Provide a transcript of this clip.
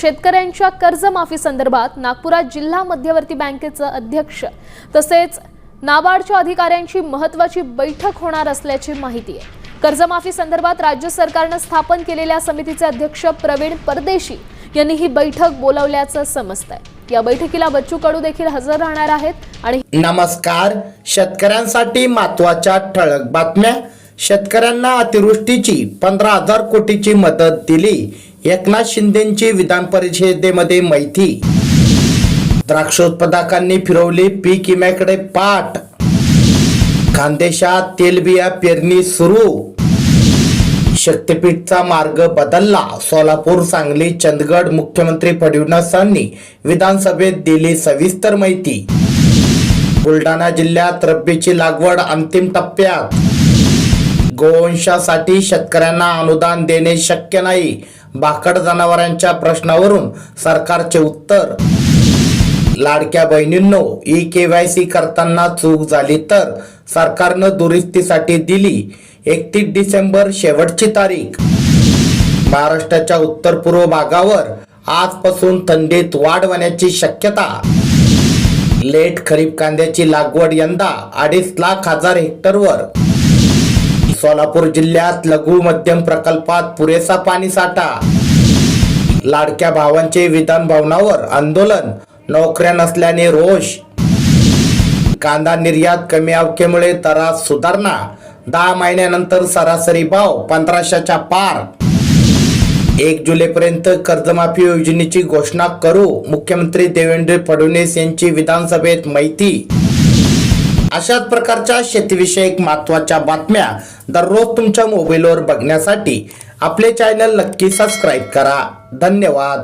शेतकऱ्यांच्या कर्जमाफी संदर्भात नागपुरात जिल्हा मध्यवर्ती बँकेचं अध्यक्ष तसेच नाबार्डच्या अधिकाऱ्यांची महत्वाची बैठक होणार असल्याची माहिती आहे. कर्जमाफी संदर्भात राज्य सरकारनं स्थापन केलेल्या समितीचे अध्यक्ष प्रवीण परदेशी यांनी ही बैठक बोलावल्याचं समजतंय. या बैठकीला बच्चू कडू देखील हजर राहणार आहेत आणि नमस्कार. शेतकऱ्यांसाठी महत्त्वाच्या ठळक बातम्या. शेतकऱ्यांना अतिवृष्टीची पंधरा हजार कोटीची मदत दिली. एकनाथ शिंदेची विधान परिषदेमध्ये माहिती द्राक्ष उत्पादकांनी फिरवली पीक विम्याकडे पाठ. खानदेशात तेलबिया पेरणी सुरू. शक्तीपीठचा मार्ग बदलला. सोलापूर सांगली चंदगड मुख्यमंत्री फडणवीसांनी विधानसभेत दिली सविस्तर माहिती. बुलढाणा जिल्ह्यात रब्बीची लागवड अंतिम टप्प्यात. गोवंशासाठी शेतकऱ्यांना अनुदान देणे शक्य नाही. भाकड जनावरांच्या प्रश्नावरून सरकारचे उत्तर. लाडक्या बहिणींनो ई के वाय सी करताना चूक झाली तर सरकारनं दुरुस्तीसाठी दिली एकतीस डिसेंबर शेवटची तारीख. महाराष्ट्राच्या उत्तर पूर्व भागावर आजपासून थंडीत वाढ होण्याची शक्यता. लेट खरीप कांद्याची लागवड यंदा अडीच लाख हजार हेक्टरवर. सोलापूर जिल्ह्यात लघु मध्यम प्रकल्पात पुरेसा पाणी साठा. लाडक्या भावांचे विधान भवनावर आंदोलन नोकऱ्या नसल्याने रोष. कांदा निर्यात कमी अवकेमुळे तरास सुधारणा. दहा महिन्यानंतर सरासरी भाव पंधराशेच्या पार. एक जुलैपर्यंत कर्जमाफी योजनेची घोषणा करू मुख्यमंत्री देवेंद्र फडणवीस यांची विधानसभेत माहिती. अशाच प्रकारच्या शेतीविषयक महत्त्वाच्या बातम्या दररोज तुमच्या मोबाईलवर बघण्यासाठी आपले चॅनल नक्की सबस्क्राईब करा. धन्यवाद.